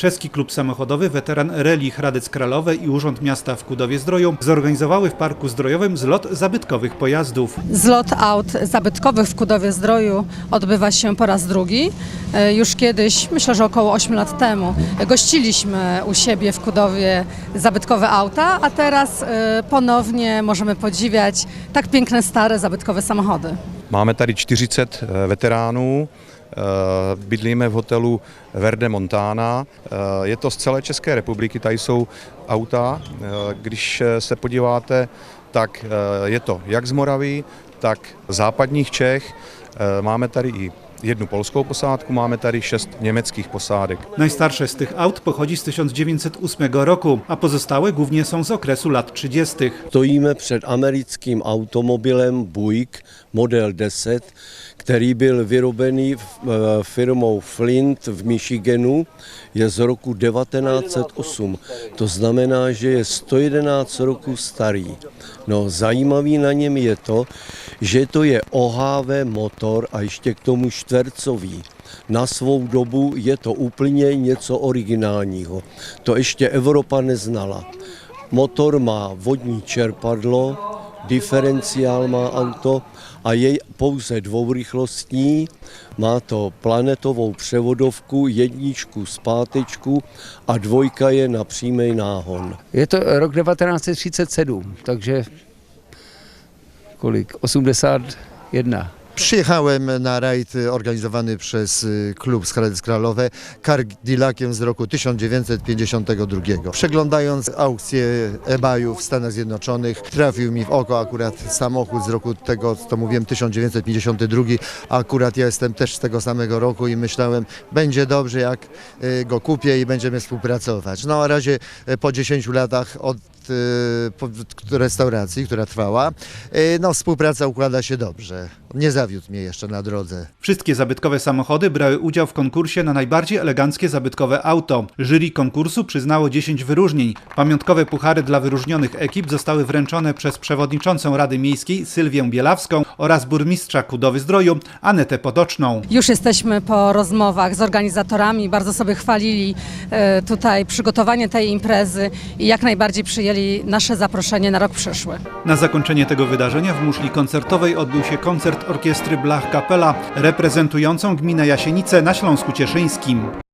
Czeski Klub Samochodowy, Weteran Relich Hradec Kralowe i Urząd Miasta w Kudowie-Zdroju zorganizowały w Parku Zdrojowym zlot zabytkowych pojazdów. Zlot aut zabytkowych w Kudowie Zdroju odbywa się po raz drugi. E, Już kiedyś, myślę, że około 8 lat temu, gościliśmy u siebie w Kudowie zabytkowe auta, a teraz e, ponownie możemy podziwiać tak piękne, stare, zabytkowe samochody. Máme tady 40 eh, veteránů, eh, bydlíme v hotelu Verde Montana. Eh, Je to z celé České republiky, tady jsou auta. Když se podíváte, tak je to jak z Moravy, tak západních Čech. Máme tady i jednu polskou posádku, máme tady šest německých posádek. Najstarsze z tych aut pochodzi z 1908 roku, a pozostałe głównie są z okresu lat 30. Stojíme před americkým automobilem Buick model 10, který byl vyrobený eh, firmou Flint v Michiganu, je z roku 1908. To znamená, že je 111 roků starý. No, zajímavý na něm je to, že to je OHV motor a ještě k tomu čtvercový. Na svou dobu je to úplně něco originálního. To ještě Evropa neznala. Motor má vodní čerpadlo, diferenciál má auto a je pouze dvourychlostní. Má to planetovou převodovku, jedničku zpátečku a dvojka je na přímý náhon. Je to rok 1937, takže kolik? 81. Przyjechałem na rajd organizowany przez y, klub z Hradec Kralowe Cardillaciem z roku 1952. Przeglądając aukcję eBayu w Stanach Zjednoczonych trafił mi w oko akurat samochód z roku tego, co mówiłem, 1952. Akurat ja jestem też z tego samego roku i myślałem, będzie dobrze jak y, go kupię i będziemy współpracować. No a razie y, po 10 latach od restauracji, która trwała, y, no współpraca układa się dobrze. Nie zawiódł mnie jeszcze na drodze. Wszystkie zabytkowe samochody brały udział w konkursie na najbardziej eleganckie zabytkowe auto. Jury konkursu przyznało 10 wyróżnień. Pamiątkowe puchary dla wyróżnionych ekip zostały wręczone przez przewodniczącą Rady Miejskiej Sylwię Bielawską oraz burmistrza Kudowy Zdroju Anetę Potoczną. Już jesteśmy po rozmowach z organizatorami, bardzo sobie chwalili e, tutaj przygotowanie tej imprezy i jak najbardziej przyjęli nasze zaproszenie na rok przyszły. Na zakończenie tego wydarzenia w muszli koncertowej odbył się koncert orkiestry Blach Kapela reprezentującą gminę Jasienice na Śląsku Cieszyńskim.